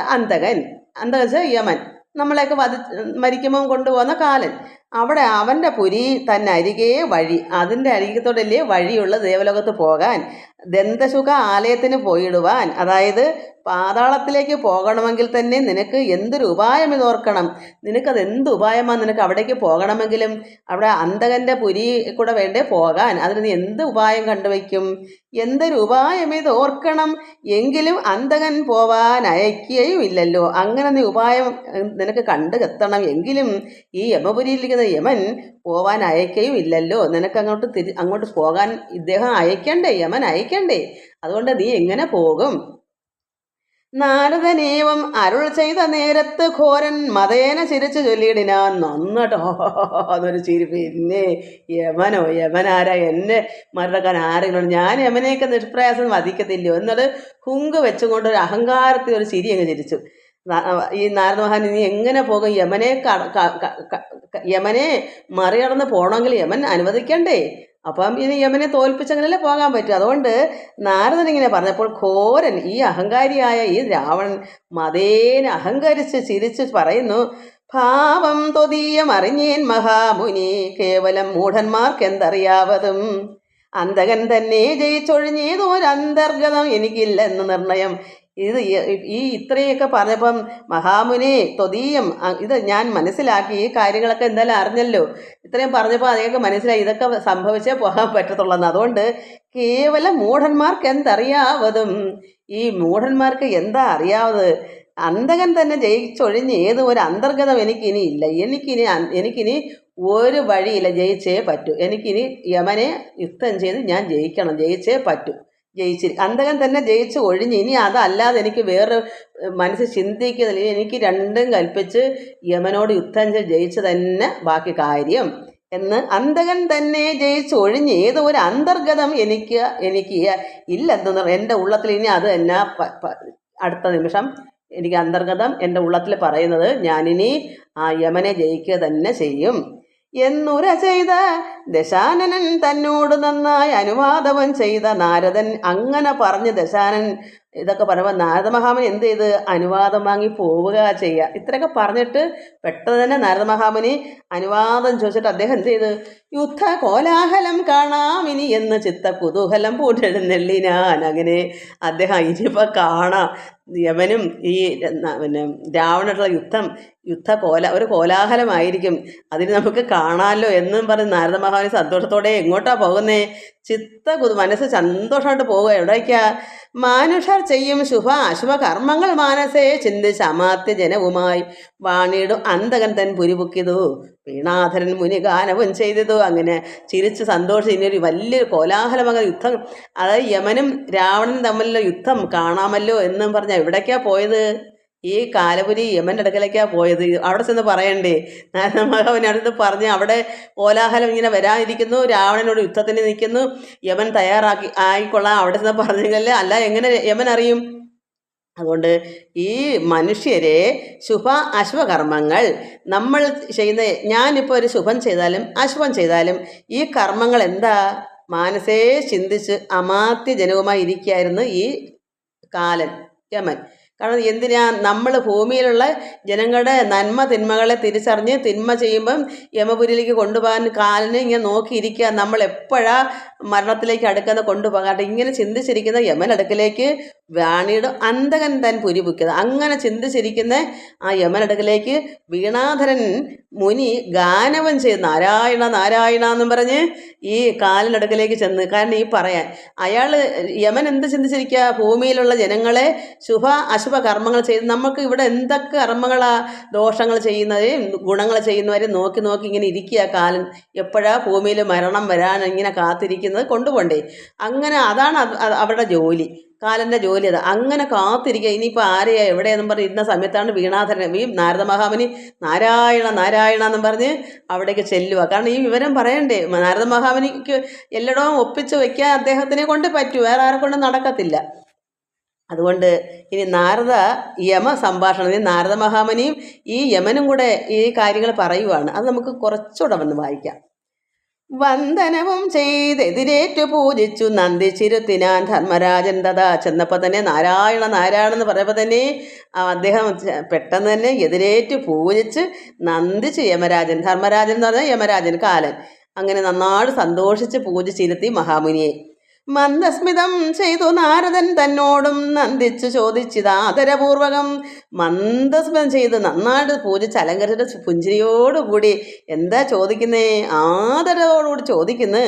അന്തകൻ. അന്തകൻ വെച്ചാൽ യമൻ. നമ്മളെയൊക്കെ വധ മരിക്കുമ്പം കൊണ്ടുപോകുന്ന കാലൻ. അവിടെ അവന്റെ പുരി തന്നെ അരികേ വഴി അതിന്റെ അരികത്തോടല്ലേ വഴിയുള്ള ദേവലോകത്ത് പോകാൻ. ദന്തശുഖ ആലയത്തിന് പോയിടുവാൻ. അതായത് പാതാളത്തിലേക്ക് പോകണമെങ്കിൽ തന്നെ നിനക്ക് എന്തൊരു ഉപായം ഇതോർക്കണം നിനക്കത് എന്ത് ഉപായമാണ് നിനക്ക് അവിടേക്ക് പോകണമെങ്കിലും? അവിടെ അന്തകന്റെ പുരി കൂടെ വേണ്ടേ പോകാൻ. അതിന് നീ എന്ത് ഉപായം കണ്ടുവയ്ക്കും? എന്തൊരു ഉപായം ഇത് ഓർക്കണം. എങ്കിലും അന്തകൻ പോവാൻ അയക്കുകയും ഇല്ലല്ലോ. അങ്ങനെ നീ ഉപായം നിനക്ക് കണ്ടു കെത്തണം എങ്കിലും ഈ യമപുരിയിലേക്ക് കാത്തിരിക്കുന്ന യമൻ പോവാൻ അയക്കുകയും ഇല്ലല്ലോ നിനക്ക് അങ്ങോട്ട് തിരി അങ്ങോട്ട് പോകാൻ ഇദ്ദേഹം അയക്കണ്ടേ? യമൻ അയക്കണ്ടേ? അതുകൊണ്ട് നീ എങ്ങനെ പോകും? നാരദനേവം അരുൾ ചെയ്ത നേരത്ത് ഘോരൻ മതേന ചിരിച്ചു ചൊല്ലിയിടിനാൻ നന്നട്ടോ അതൊരു ചിരി. പിന്നെ യമനോ യമനാരാ എന്നെ മറക്കാൻ ആരെങ്കിലും ഞാൻ യമനെയൊക്കെ നിഷ്പ്രയാസം വധിക്കത്തില്ലയോ എന്നത് ഹുങ്ക് വെച്ചുകൊണ്ട് ഒരു അഹങ്കാരത്തിൽ ഒരു ചിരി അങ്ങ് ചിരിച്ചു. ഈ നാരദ മഹാൻ ഇനി എങ്ങനെ പോകും? യമനെ യമനെ മറികടന്ന് പോകണമെങ്കിൽ യമൻ അനുവദിക്കണ്ടേ. അപ്പം ഇനി യമനെ തോൽപ്പിച്ചങ്ങനല്ലേ പോകാൻ പറ്റും. അതുകൊണ്ട് നാരദൻ ഇങ്ങനെ പറഞ്ഞപ്പോൾ ഘോരൻ ഈ അഹങ്കാരിയായ ഈ രാവണൻ മതേന അഹങ്കരിച്ച് ചിരിച്ച് പറയുന്നു ഭാവം തൊതീയം അറിഞ്ഞേൻ മഹാമുനി കേവലം മൂഢന്മാർക്കെന്തറിയാവതും? അന്തകൻ തന്നെ ജയിച്ചൊഴിഞ്ഞേതോരന്തർഗതം എനിക്കില്ലെന്ന് നിർണയം ഇത് ഈ- ഇത്രയൊക്കെ പറഞ്ഞപ്പം മഹാമുനി തൊതീയം ഇത് ഞാൻ മനസ്സിലാക്കി ഈ കാര്യങ്ങളൊക്കെ എന്തായാലും അറിഞ്ഞല്ലോ. ഇത്രയും പറഞ്ഞപ്പോൾ അതൊക്കെ മനസ്സിലായി. ഇതൊക്കെ സംഭവിച്ചേ പോകാൻ പറ്റത്തുള്ളൂ അതുകൊണ്ട് കേവലം മൂഢന്മാർക്ക് എന്തറിയാവതും ഈ മൂഢന്മാർക്ക് എന്താ അറിയാവത്? അന്തകൻ തന്നെ ജയിച്ചൊഴിഞ്ഞ് ഏത് ഒരു അന്തർഗതം എനിക്കിനി ഇല്ല. എനിക്കിനി എനിക്കിനി ഒരു വഴിയില്ല. ജയിച്ചേ പറ്റൂ. എനിക്കിനി യമനെ യുദ്ധം ചെയ്ത് ഞാൻ ജയിക്കണം. ജയിച്ചേ പറ്റൂ. ജയിച്ചിരി. അന്തകൻ തന്നെ ജയിച്ച് ഒഴിഞ്ഞ്. ഇനി അതല്ലാതെ എനിക്ക് വേറെ മനസ്സ് ചിന്തിക്കുന്നില്ല. എനിക്ക് രണ്ടും കൽപ്പിച്ച് യമനോട് യുദ്ധം ചെയ്ത് ജയിച്ച് തന്നെ ബാക്കി കാര്യം എന്ന് അന്തകൻ തന്നെ ജയിച്ച് ഒഴിഞ്ഞ് ഏതോ ഒരു അന്തർഗതം എനിക്ക് എനിക്ക് ഇല്ലെന്ന് എന്റെ ഉള്ളത്തിൽ ഇനി അത് തന്നെ അടുത്ത നിമിഷം എനിക്ക് അന്തർഗതം എന്റെ ഉള്ളത്തിൽ പറയുന്നത് ഞാനിനി ആ യമനെ ജയിക്കുക തന്നെ ചെയ്യും. എന്നുര ചെയ്ത ദശാനനൻ തന്നോട് നന്നായി അനുവാദവൻ ചെയ്ത നാരദൻ അങ്ങനെ പറഞ്ഞ് ദശാനൻ ഇതൊക്കെ പറയുമ്പോൾ നാരദ മഹാമുനി എന്ത് ചെയ്ത്? അനുവാദം വാങ്ങി പോവുക ചെയ്യുക ഇത്രയൊക്കെ പറഞ്ഞിട്ട് പെട്ടെന്ന് തന്നെ നാരദ മഹാമുനി അനുവാദം ചോദിച്ചിട്ട് അദ്ദേഹം എന്ത് ചെയ്ത്? യുദ്ധ കോലാഹലം കാണാമിനി എന്ന് ചിത്ത കുതൂഹലം പൂട്ടെഴുന്നള്ളിനാൻ അങ്ങനെ അദ്ദേഹം ഇനിയിപ്പോൾ കാണാം. യമനും ഈ പിന്നെ രാവണനുള്ള യുദ്ധം യുദ്ധ കോല ഒരു കോലാഹലമായിരിക്കും. അതിന് നമുക്ക് കാണാമല്ലോ എന്നും പറഞ്ഞ് നാരദ മഹാവിന് സന്തോഷത്തോടെ എങ്ങോട്ടാ പോകുന്നേ? ചിത്ത കുതു മനസ്സ് സന്തോഷമായിട്ട് പോവുക എവിടേക്കാ? മാനുഷർ ചെയ്യും ശുഭ അശുഭ കർമ്മങ്ങൾ മാനസേ. ചിന്തിച്ച് അമാത്യ ജനവുമായി വാണിയിടും അന്തകൻ തൻ പുരിപുക്കിതു. വീണാധരൻ മുനി ഗാനവും ചെയ്തതു. അങ്ങനെ ചിരിച്ച് സന്തോഷം ഇനിയൊരു വലിയൊരു കോലാഹലമായ യുദ്ധം അതായത് യമനും രാവണനും തമ്മിലുള്ള യുദ്ധം കാണാമല്ലോ എന്നും പറഞ്ഞാൽ എവിടേക്കാ പോയത്? ഈ കാലപുരി യമന്റെ അടുക്കലേക്കാണ് പോയത്. അവിടെ ചെന്ന് പറയണ്ടേ അടുത്ത് പറഞ്ഞ് അവിടെ കോലാഹലം ഇങ്ങനെ വരാതിരിക്കുന്നു രാവണനോട് യുദ്ധത്തിന് നിൽക്കുന്നു യമൻ തയ്യാറാക്കി ആയിക്കൊള്ളാം അവിടെ ചെന്ന് പറഞ്ഞെങ്കിൽ അല്ല എങ്ങനെ യമൻ അറിയും? അതുകൊണ്ട് ഈ മനുഷ്യരെ ശുഭ അശുഭകർമ്മങ്ങൾ നമ്മൾ ചെയ്യുന്ന ഞാനിപ്പോൾ ഒരു ശുഭം ചെയ്താലും അശുഭം ചെയ്താലും ഈ കർമ്മങ്ങൾ എന്താ? മാനസേ ചിന്തിച്ച് അമാത്യ ജനവുമായി ഇരിക്കുകയായിരുന്നു ഈ കാലൻ യമൻ. കാരണം എന്തിനാ നമ്മൾ ഭൂമിയിലുള്ള ജനങ്ങളുടെ നന്മ തിന്മകളെ തിരിച്ചറിഞ്ഞ് തിന്മ ചെയ്യുമ്പം യമപുരിയിലേക്ക് കൊണ്ടുപോകാൻ കാലിന് ഇങ്ങനെ നോക്കിയിരിക്കുക നമ്മൾ എപ്പോഴാ മരണത്തിലേക്ക് അടുക്കുന്ന കൊണ്ടുപോകാൻ? ഇങ്ങനെ ചിന്തിച്ചിരിക്കുന്ന യമൻ അടുക്കലേക്ക് വാണിയുടെ അന്തകൻ താൻ പുരിപുക്കിയത് അങ്ങനെ ചിന്തിച്ചിരിക്കുന്ന ആ യമൻ അടുക്കലേക്ക് വീണാധരൻ മുനി ഗാനവൻ ചെയ്ത് നാരായണ നാരായണ എന്നും പറഞ്ഞ് ഈ കാലിനടുക്കലേക്ക് ചെന്ന്. കാരണം ഈ പറയാൻ അയാൾ യമൻ എന്ത് ചിന്തിച്ചിരിക്കുക? ഭൂമിയിലുള്ള ജനങ്ങളെ ശുഭ കർമ്മങ്ങൾ ചെയ്ത് നമുക്ക് ഇവിടെ എന്തൊക്കെ കർമ്മങ്ങളാ ദോഷങ്ങൾ ചെയ്യുന്നവരെയും ഗുണങ്ങൾ ചെയ്യുന്നവരെയും നോക്കി നോക്കി ഇങ്ങനെ ഇരിക്കുക. കാലം എപ്പോഴാ ഭൂമിയിൽ മരണം വരാൻ ഇങ്ങനെ കാത്തിരിക്കുന്നത് കൊണ്ടുപോണ്ടേ? അങ്ങനെ അതാണ് അത് അത് അവരുടെ ജോലി. കാലന്റെ ജോലി അത്. അങ്ങനെ കാത്തിരിക്കുക. ഇനിയിപ്പോൾ ആരെയാ എവിടെയെന്നും പറഞ്ഞ് ഇരുന്ന സമയത്താണ് വീണാധരൻ ഈ നാരദ മഹാമുനി നാരായണ നാരായണ എന്നും പറഞ്ഞ് അവിടേക്ക് ചെല്ലുക കാരണം ഈ വിവരം പറയണ്ടേ? നാരദ മഹാമുനിക്ക് എല്ലായിടവും ഒപ്പിച്ച് വയ്ക്കാൻ അദ്ദേഹത്തിനെ കൊണ്ട് പറ്റൂ. വേറെ ആരെ കൊണ്ട് നടക്കത്തില്ല. അതുകൊണ്ട് ഇനി നാരദ യമ സംഭാഷണം ഈ നാരദ മഹാമനിയും ഈ യമനും കൂടെ ഈ കാര്യങ്ങൾ പറയുവാണ്. അത് നമുക്ക് കുറച്ചുകൂടെ വന്ന് വായിക്കാം. വന്ദനവും ചെയ്തെതിരേറ്റു പൂജിച്ചു നന്ദിച്ചിരുത്തിനാൻ ധർമ്മരാജൻ തഥാ ചെന്നപ്പോൾ തന്നെ നാരായണ നാരായണ എന്ന് പറയുമ്പോൾ തന്നെ അദ്ദേഹം പെട്ടെന്ന് തന്നെ എതിരേറ്റു പൂജിച്ച് നന്ദിച്ച് യമരാജൻ. ധർമ്മരാജൻ എന്ന് പറഞ്ഞാൽ യമരാജൻ കാലൻ. അങ്ങനെ നന്നാട് സന്തോഷിച്ച് പൂജിച്ചിരുത്തി മഹാമുനിയെ. മന്ദസ്മിതം ചെയ്തു നാരദൻ തന്നോടും നന്ദിച്ചു ചോദിച്ചിത് ആദരപൂർവകം. മന്ദസ്മിതം ചെയ്ത് നന്നായിട്ട് പൂജിച്ച് അലങ്കരിച്ചിട്ട് പുഞ്ചിരിയോടുകൂടി എന്താ ചോദിക്കുന്നേ? ആദരവോടുകൂടി ചോദിക്കുന്നു.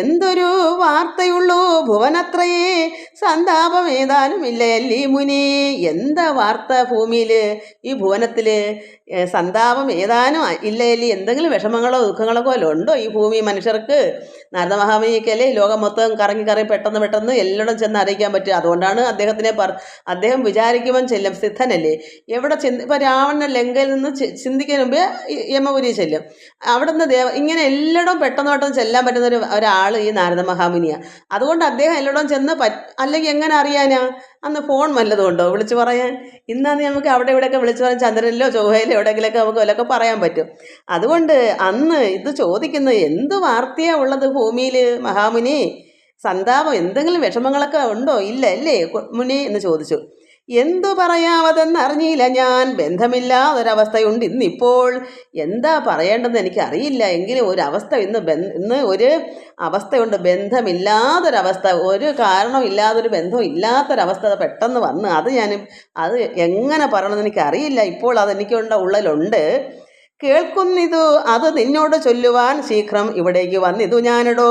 എന്തൊരു വാർത്തയുള്ളൂ ഭുവനത്രയേ. സന്താപം ഏതാനും ഇല്ലയല്ലീ മുനി? എന്താ വാർത്ത ഭൂമിയിൽ ഈ ഭുവനത്തിൽ സന്താപം ഏതാനും ഇല്ലയല്ലി എന്തെങ്കിലും വിഷമങ്ങളോ ദുഃഖങ്ങളോ ഉണ്ടോ ഈ ഭൂമി മനുഷ്യർക്ക്? നാരദ മഹാമുനിക്കല്ലേ ലോകം മൊത്തം കറങ്ങി കറങ്ങി പെട്ടെന്ന് പെട്ടെന്ന് എല്ലായിടം ചെന്ന് അറിയിക്കാൻ പറ്റുക. അതുകൊണ്ടാണ് അദ്ദേഹത്തിനെ പറ അദ്ദേഹം വിചാരിക്കുമ്പം ചെല്ലും. സിദ്ധനല്ലേ? എവിടെ ചെന്ന് ഇപ്പോൾ രാവണ ലങ്കയിൽ നിന്ന് ചിന്തിക്കാൻ മുമ്പ് യമപുരി ചെല്ലും. അവിടെ നിന്ന് ദേവ ഇങ്ങനെ എല്ലായിടം പെട്ടെന്ന് പെട്ടെന്ന് ചെല്ലാൻ പറ്റുന്ന ഒരു ഒരാൾ ഈ നാരദ മഹാമുനിയാണ് അതുകൊണ്ട് അദ്ദേഹം എല്ലായിടം ചെന്ന് പറ്റ് അല്ലെങ്കിൽ എങ്ങനെ അറിയാനാ? അന്ന് ഫോൺ വല്ലതും ഉണ്ടോ? വിളിച്ചു പറയാൻ. ഇന്നാന്ന് നമുക്ക് അവിടെ ഇവിടെയൊക്കെ വിളിച്ച് പറയാൻ ചന്ദ്രനിലോ ചൊവ്വയിലോ എവിടെയെങ്കിലുമൊക്കെ നമുക്ക് വല്ലതൊക്കെ പറയാൻ പറ്റും. അതുകൊണ്ട് അന്ന് ഇത് ചോദിക്കുന്നത് എന്ത് വാർത്തയാണ് ഉള്ളത് ഭൂമിയിൽ മഹാമുനി സന്താപം എന്തെങ്കിലും വിഷമങ്ങളൊക്കെ ഉണ്ടോ? ഇല്ല അല്ലേ മുനി എന്ന് ചോദിച്ചു. എന്തു പറയാവതെന്നറിഞ്ഞില്ല ഞാൻ. ബന്ധമില്ലാതൊരവസ്ഥയുണ്ട് ഇന്നിപ്പോൾ. എന്താ പറയേണ്ടതെന്ന് എനിക്കറിയില്ല. എങ്കിലും ഒരു അവസ്ഥ ഇന്ന് ഇന്ന് ഒരു അവസ്ഥയുണ്ട്. ബന്ധമില്ലാതൊരവസ്ഥ. ഒരു കാരണമില്ലാതൊരു ബന്ധം ഇല്ലാത്തൊരവസ്ഥ പെട്ടെന്ന് വന്ന് അത് ഞാൻ അത് എങ്ങനെ പറയണമെന്ന് എനിക്കറിയില്ല. ഇപ്പോൾ അതെനിക്കുണ്ട ഉള്ളിലുണ്ട്. കേൾക്കുന്നിതു അത് നിന്നോട് ചൊല്ലുവാൻ ശീഘ്രം ഇവിടേക്ക് വന്നിതു ഞാനിടോ.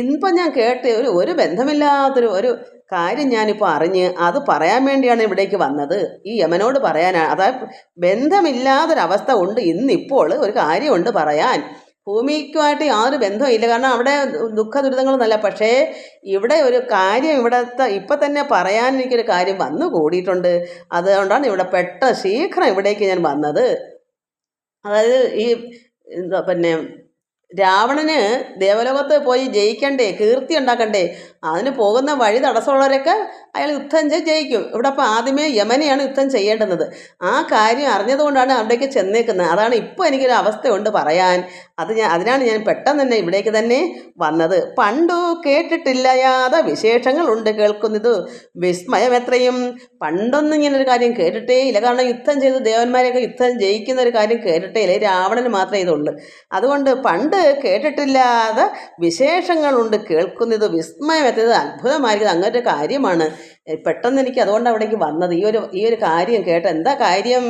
ഇപ്പം ഞാൻ കേട്ട് ഒരു ഒരു ബന്ധമില്ലാത്തൊരു ഒരു കാര്യം ഞാനിപ്പോൾ അറിഞ്ഞ് അത് പറയാൻ വേണ്ടിയാണ് ഇവിടേക്ക് വന്നത്. ഈ യമനോട് പറയാനാണ് അതായത് ബന്ധമില്ലാത്തൊരവസ്ഥ ഉണ്ട്. ഇന്നിപ്പോൾ ഒരു കാര്യമുണ്ട് പറയാൻ. ഭൂമിക്കുമായിട്ട് യാതൊരു ബന്ധമില്ല കാരണം അവിടെ ദുഃഖ ദുരിതങ്ങളൊന്നല്ല പക്ഷേ ഇവിടെ ഒരു കാര്യം ഇവിടുത്തെ ഇപ്പം തന്നെ പറയാൻ എനിക്കൊരു കാര്യം വന്നു കൂടിയിട്ടുണ്ട് അതുകൊണ്ടാണ് ഇവിടെ പെട്ട ശീഘ്രം ഇവിടേക്ക് ഞാൻ വന്നത്. അതായത് ഈ പിന്നെ രാവണന് ദേവലോകത്ത് പോയി ജയിക്കണ്ടേ കീർത്തി ഉണ്ടാക്കണ്ടേ അതിന് പോകുന്ന വഴി തടസ്സമുള്ളവരൊക്കെ അയാൾ യുദ്ധം ചെയ്ത് ജയിക്കും. ഇവിടെ അപ്പോൾ ആദ്യമേ യമനെയാണ് യുദ്ധം ചെയ്യേണ്ടുന്നത്. ആ കാര്യം അറിഞ്ഞതുകൊണ്ടാണ് അവിടേക്ക് ചെന്നേക്കുന്നത്. അതാണ് ഇപ്പോൾ എനിക്കൊരു അവസ്ഥയുണ്ട് പറയാൻ. അത് ഞാൻ അതിനാണ് ഞാൻ പെട്ടെന്ന് തന്നെ ഇവിടേക്ക് തന്നെ വന്നത്. പണ്ടു കേട്ടിട്ടില്ലാതെ വിശേഷങ്ങളുണ്ട് കേൾക്കുന്നത്. വിസ്മയം എത്രയും പണ്ടൊന്നും ഇങ്ങനൊരു കാര്യം കേട്ടിട്ടേ ഇല്ല. കാരണം യുദ്ധം ചെയ്ത് ദേവന്മാരെയൊക്കെ യുദ്ധം ജയിക്കുന്ന ഒരു കാര്യം കേട്ടിട്ടേ ഇല്ല. രാവണന് മാത്രമേ ഇതുള്ളൂ. അതുകൊണ്ട് പണ്ട് കേട്ടിട്ടില്ലാതെ വിശേഷങ്ങളുണ്ട് കേൾക്കുന്നത് വിസ്മയം എത്തിയത് അത്ഭുതമായിരിക്കുന്നത് അങ്ങനെ ഒരു കാര്യമാണ്. പെട്ടെന്ന് എനിക്ക് അതുകൊണ്ട് അവിടേക്ക് വന്നത്. ഈ ഒരു ഈ ഒരു കാര്യം കേട്ട് എന്താ കാര്യം?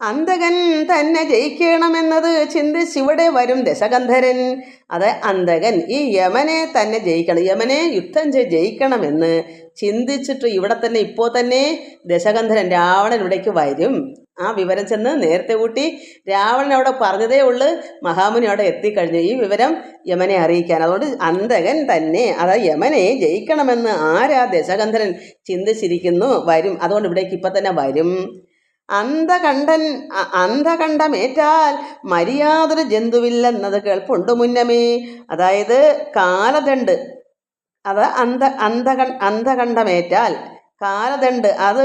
അന്തകൻ തന്നെ ജയിക്കണമെന്നത് ചിന്തിച്ച് ഇവിടെ വരും ദശകന്ധരൻ. അത് അന്തകൻ ഈ യമനെ തന്നെ ജയിക്കണം. യമനെ യുദ്ധം ചെയ്ത് ജയിക്കണമെന്ന് ചിന്തിച്ചിട്ട് ഇവിടെ തന്നെ ഇപ്പോൾ തന്നെ ദശകന്ധരൻ രാവണൻ ഇവിടേക്ക് വരും. ആ വിവരം ചെന്ന് നേരത്തെ കൂട്ടി രാവണൻ അവിടെ പറഞ്ഞതേ ഉള്ളു. മഹാമുനി അവിടെ എത്തിക്കഴിഞ്ഞു. ഈ വിവരം യമനെ അറിയിക്കാൻ. അതുകൊണ്ട് അന്തകൻ തന്നെ അത് യമനെ ജയിക്കണമെന്ന് ആരാ ദശകന്ധരൻ ചിന്തിച്ചിരിക്കുന്നു? വരും. അതുകൊണ്ട് ഇവിടേക്ക് ഇപ്പം തന്നെ വരും. അന്ധകണ്ഠൻ അന്ധകണ്ഠമേറ്റാൽ മര്യാതൊരു ജന്തുവില്ലെന്നത് കേൾപ്പുണ്ട് മുന്നമേ. അതായത് കാലദണ്ട് അത് അന്ധ അന്ധക അന്ധകണ്ഠമേറ്റാൽ കാലദണ്ട് അത്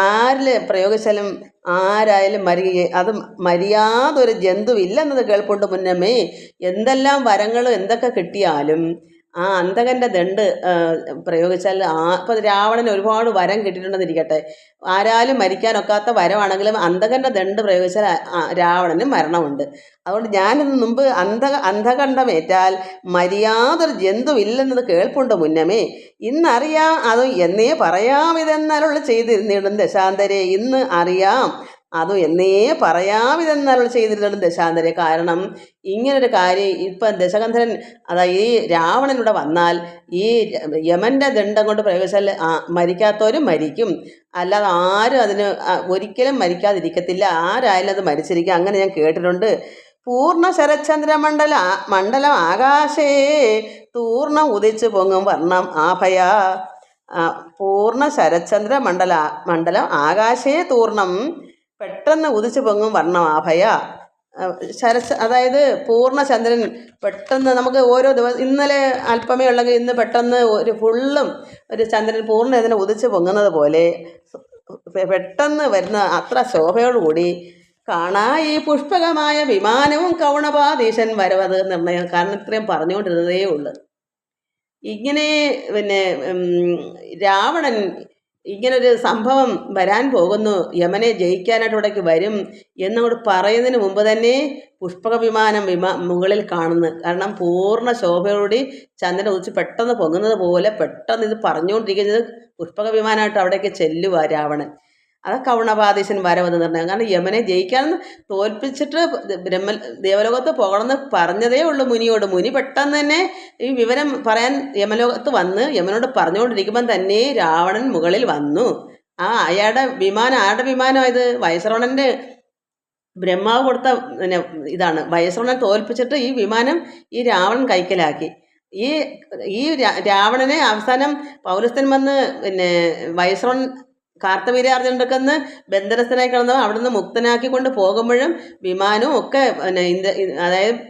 ആരിൽ പ്രയോഗിച്ചാലും ആരായാലും മരി അത് മര്യാതൊരു ജന്തുവില്ലെന്നത് കേൾപ്പുണ്ട് മുന്നമേ. എന്തെല്ലാം വരങ്ങളും എന്തൊക്കെ കിട്ടിയാലും ആ അന്തകന്റെ ദണ്ട് പ്രയോഗിച്ചാൽ ആ ഇപ്പം രാവണന് ഒരുപാട് വരം കിട്ടിയിട്ടുണ്ടെന്നിരിക്കട്ടെ. ആരാലും മരിക്കാനൊക്കാത്ത വരമാണെങ്കിലും അന്തകന്റെ ദണ്ട് പ്രയോഗിച്ചാൽ രാവണന് മരണമുണ്ട്. അതുകൊണ്ട് ഞാനിന്ന് മുമ്പ് അന്ധ അന്ധകണ്ഠമേറ്റാൽ മര്യാതൊരു ജന്തുവില്ലെന്നത് കേൾപ്പുണ്ട് മുന്നമേ. ഇന്നറിയാം അത് എന്നേ പറയാം ഇതെന്നാലുള്ള ചെയ്തിരുന്നിടും ദശാന്തരെ. ഇന്ന് അറിയാം അത് എന്നേ പറയാം ചെയ്തിരുന്നു ദശാന്തരെ. കാരണം ഇങ്ങനൊരു കാര്യം ഇപ്പം ദശകന്ധരൻ അതായത് ഈ രാവണൻ ഇവിടെ വന്നാൽ ഈ യമന്റെ ദണ്ഡം കൊണ്ട് പ്രവേശിച്ചാൽ മരിക്കാത്തവരും മരിക്കും. അല്ലാതെ ആരും അതിന് ഒരിക്കലും മരിക്കാതിരിക്കത്തില്ല. ആരായാലും അത് മരിച്ചിരിക്കുക അങ്ങനെ ഞാൻ കേട്ടിട്ടുണ്ട്. പൂർണ ശരചന്ദ്രമണ്ഡല മണ്ഡലം ആകാശേ തൂർണം ഉദിച്ചു പൊങ്ങും വർണം ആഭയ. പൂർണ ശരചന്ദ്ര മണ്ഡല മണ്ഡലം ആകാശേ തൂർണം പെട്ടെന്ന് ഉദിച്ചു പൊങ്ങും വർണം ശരസ് അതായത് പൂർണ ചന്ദ്രൻ പെട്ടെന്ന് നമുക്ക് ഓരോ ദിവസം ഇന്നലെ അല്പമേ ഉള്ളെങ്കിൽ ഇന്ന് പെട്ടെന്ന് ഒരു ഫുള്ളും ഒരു ചന്ദ്രൻ പൂർണ ഇതിനെ ഉദിച്ചു പൊങ്ങുന്നത് പോലെ പെട്ടെന്ന് വരുന്ന അത്ര ശോഭയോടുകൂടി കാണാ ഈ പുഷ്പകമായ വിമാനവും കൗണപാതീശൻ വരവത് നിർണയം. കാരണം ഇത്രയും പറഞ്ഞുകൊണ്ടിരുന്നതേ ഉള്ളൂ. ഇങ്ങനെ പിന്നെ രാവണൻ ഇങ്ങനൊരു സംഭവം വരാൻ പോകുന്നു. യമനെ ജയിക്കാനായിട്ട് ഇവിടേക്ക് വരും എന്നോട് പറയുന്നതിന് മുമ്പ് തന്നെ പുഷ്പക വിമാനം വിമാ മുകളിൽ കാണുന്നു. കാരണം പൂർണ ശോഭയോടുകൂടി ചന്ദ്രൻ ഉദിച്ച് പെട്ടെന്ന് പൊങ്ങുന്നത് പോലെ പെട്ടെന്ന് ഇത് പറഞ്ഞുകൊണ്ടിരിക്കുന്നത് പുഷ്പക വിമാനമായിട്ട് അവിടേക്ക് ചെല്ലുക രാവണൻ. അത് കൗണപാതീശൻ വരവെന്ന് നിർണയം കാരണം യമനെ ജയിക്കാമെന്ന് തോൽപ്പിച്ചിട്ട് ബ്രഹ്മ ദേവലോകത്ത് പോകണമെന്ന് പറഞ്ഞതേ ഉള്ളൂ മുനിയോട്. മുനി പെട്ടെന്ന് തന്നെ ഈ വിവരം പറയാൻ യമലോകത്ത് വന്ന് യമനോട് പറഞ്ഞുകൊണ്ടിരിക്കുമ്പം തന്നെ രാവണൻ മുകളിൽ വന്നു. ആ അയാളുടെ വിമാനം ആരുടെ വിമാനമായത് വയസ്രവണന്റെ ബ്രഹ്മാവ് കൊടുത്ത പിന്നെ ഇതാണ്. വയസ്രവണൻ തോൽപ്പിച്ചിട്ട് ഈ വിമാനം ഈ രാവണൻ കൈക്കലാക്കി. ഈ ഈ രാവണനെ അവസാനം പൗരസ്ഥൻ വന്ന് പിന്നെ വയസ്രവൺ കാർത്തവീര്യാർജുനടുക്കന്ന് ബന്ധനസ്ഥനായി കിടന്നവൻ അവിടുന്ന് മുക്തനാക്കിക്കൊണ്ട് പോകുമ്പോഴും വിമാനവും ഒക്കെ പിന്നെ ഇന്ത്യ അതായത്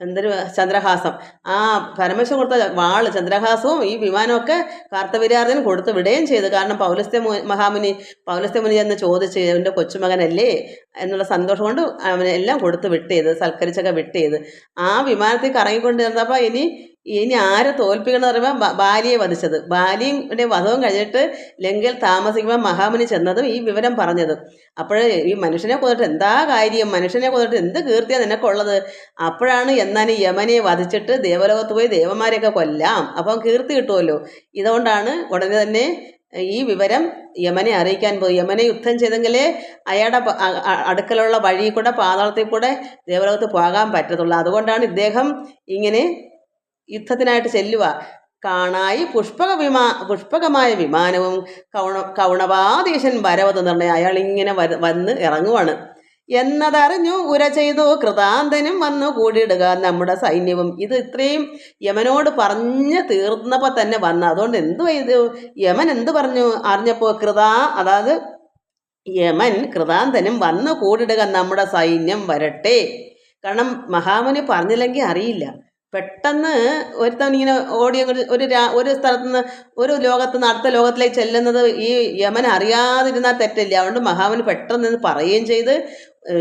എന്തൊരു ചന്ദ്രഹാസം. ആ പരമേശ്വരൻ കൊടുത്ത വാൾ ചന്ദ്രഹാസവും ഈ വിമാനമൊക്കെ കാർത്തവീര്യാർജുനൻ കൊടുത്ത് വിടുകയും ചെയ്തു. കാരണം പൗലസ്ത്യ മഹാമുനി പൗലസ്ത്യ മുനി എന്ന് ചോദിച്ച് എന്റെ കൊച്ചുമകനല്ലേ എന്നുള്ള സന്തോഷം കൊണ്ട് അവനെല്ലാം എല്ലാം വിട്ട് ചെയ്ത് സൽക്കരിച്ചൊക്കെ വിട്ടേത് ആ വിമാനത്തിൽ കറങ്ങിക്കൊണ്ട് ചെന്നപ്പോൾ ഇനി ഇനി ആരെ തോൽപ്പിക്കണം എന്ന് പറയുമ്പോൾ ബാലിയെ വധിച്ചത്. ബാലിയുടെ വധവും കഴിഞ്ഞിട്ട് ലങ്കയിൽ താമസിക്കുമ്പോൾ മഹാമുനി ചെന്നതും ഈ വിവരം പറഞ്ഞതും. അപ്പോൾ ഈ മനുഷ്യനെ കൊന്നിട്ട് എന്താ കാര്യം? മനുഷ്യനെ കൊന്നിട്ട് എന്ത് കീർത്തിയാണ് നിനക്കുള്ളത്? അപ്പോഴാണ് എന്നാൽ യമനെ വധിച്ചിട്ട് ദേവലോകത്ത് പോയി ദേവന്മാരെയൊക്കെ കൊല്ലാം. അപ്പം കീർത്തി കിട്ടുമല്ലോ ഇതുകൊണ്ടാണ് ഉടനെ തന്നെ ഈ വിവരം യമനെ അറിയിക്കാൻ പോയി. യമനെ യുദ്ധം ചെയ്തെങ്കിലേ അയാളുടെ അടുക്കലുള്ള വഴി കൂടെ പാതാളത്തിൽ കൂടെ ദേവലോകത്ത് പോകാൻ പറ്റത്തുള്ളൂ. അതുകൊണ്ടാണ് ഇദ്ദേഹം ഇങ്ങനെ യുദ്ധത്തിനായിട്ട് ചെല്ലുക കാണായി പുഷ്പക വിമാ പുഷ്പകമായ വിമാനവും കൗണ കൗണവാദീശൻ വരവത് നിർണയം അയാൾ ഇങ്ങനെ വന്ന് ഇറങ്ങുവാണ്. എന്നതറിഞ്ഞു ഉര ചെയ്തു കൃതാന്തനും വന്നു കൂടിയിടുക നമ്മുടെ സൈന്യവും. ഇത് ഇത്രയും യമനോട് പറഞ്ഞ് തീർന്നപ്പോൾ തന്നെ വന്ന. അതുകൊണ്ട് എന്തു ചെയ്തു യമൻ എന്ത് പറഞ്ഞു? അറിഞ്ഞപ്പോൾ കൃതാ അതായത് യമൻ കൃതാന്തനും വന്നു കൂടിയിടുക നമ്മുടെ സൈന്യം വരട്ടെ. കാരണം മഹാമുനി പറഞ്ഞില്ലെങ്കിൽ അറിയില്ല. പെട്ടെന്ന് ഒരുത്തൻ ഇങ്ങനെ ഓടി ഒരു ഒരു സ്ഥലത്ത് നിന്ന് ഒരു ലോകത്ത് നിന്ന് അടുത്ത ലോകത്തിലേക്ക് ചെല്ലുന്നത് ഈ യമൻ അറിയാതിരുന്നാൽ തെറ്റില്ല. അതുകൊണ്ട് മഹാമുനി പെട്ടെന്ന് നിന്ന് പറയുകയും ചെയ്ത്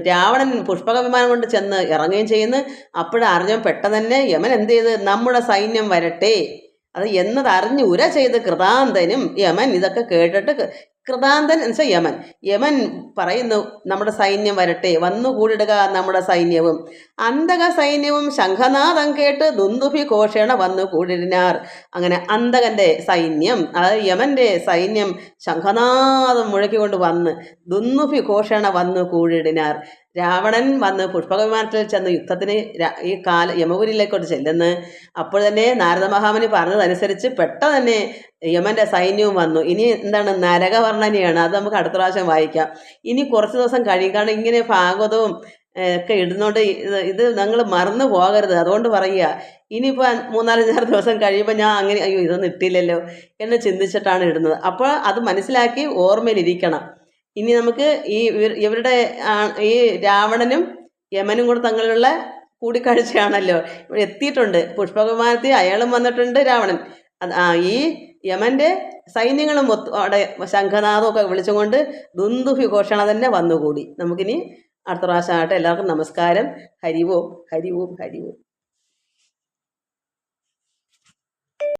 രാവണൻ പുഷ്പക വിമാനം കൊണ്ട് ചെന്ന് ഇറങ്ങുകയും ചെയ്യുന്നു. അപ്പോഴറിഞ്ഞവൻ പെട്ടെന്ന് തന്നെ യമൻ എന്ത് ചെയ്ത് നമ്മുടെ സൈന്യം വരട്ടെ. അത് എന്നതറിഞ്ഞ് ഉര ചെയ്ത് കൃതാന്തനും യമൻ ഇതൊക്കെ കേട്ടിട്ട് കൃതാന്തൻ എന്ന് വെച്ചാൽ യമൻ. യമൻ പറയുന്നു നമ്മുടെ സൈന്യം വരട്ടെ വന്നു കൂടിടുക നമ്മുടെ സൈന്യവും. അന്തക സൈന്യവും ശംഖനാഥം കേട്ട് ദുന്ദുഭി ഘോഷേണ വന്നു കൂടിനാർ അങ്ങനെ അന്തകന്റെ സൈന്യം അതായത് യമന്റെ സൈന്യം ശംഖനാഥം മുഴക്കിക്കൊണ്ട് വന്ന് ദുന്ദുഭി ഘോഷേണ വന്നു കൂടിടിനാർ രാവണൻ വന്ന് പുഷ്പകവിമാനത്തിൽ ചെന്ന് യുദ്ധത്തിന് ഈ കാല യമപുരിയിലേക്കോട്ട് ചെല്ലുന്നു. അപ്പോൾ തന്നെ നാരദ മഹാമുനി പറഞ്ഞതനുസരിച്ച് പെട്ടെന്ന് തന്നെ യമന്റെ സൈന്യവും വന്നു. ഇനി എന്താണ് നരകവർണനയാണ്? അത് നമുക്ക് അടുത്ത പ്രാവശ്യം വായിക്കാം. ഇനി കുറച്ച് ദിവസം കഴിയും. കാരണം ഇങ്ങനെ ഭാഗവതവും ഒക്കെ ഇടുന്നോണ്ട് ഇത് ഇത് നിങ്ങൾ മറന്നു പോകരുത്. അതുകൊണ്ട് പറയുക ഇനിയിപ്പോൾ മൂന്നാലഞ്ചാറ് ദിവസം കഴിയുമ്പോൾ ഞാൻ അങ്ങനെ അയ്യോ ഇതൊന്നും ഇട്ടില്ലല്ലോ എന്ന് ചിന്തിച്ചിട്ടാണ് ഇടുന്നത്. അപ്പോൾ അത് മനസ്സിലാക്കി ഓർമ്മയിലിരിക്കണം. ഇനി നമുക്ക് ഈ ഇവരുടെ ഈ രാവണനും യമനും കൂടെ തങ്ങളിലുള്ള കൂടിക്കാഴ്ചയാണല്ലോ. എത്തിയിട്ടുണ്ട്. പുഷ്പകുമാരത്തിൽ അയാളും വന്നിട്ടുണ്ട് രാവണൻ. ഈ യമന്റെ സൈന്യങ്ങളും ഒത്തു അവിടെ ശംഖനാഥമൊക്കെ വിളിച്ചുകൊണ്ട് ദുന്ദുഭി ഘോഷണ തന്നെ വന്നുകൂടി. നമുക്കിനി അടുത്ത പ്രാവശ്യമായിട്ട് എല്ലാവർക്കും നമസ്കാരം. ഹരിവോം ഹരിവോം ഹരിവോം.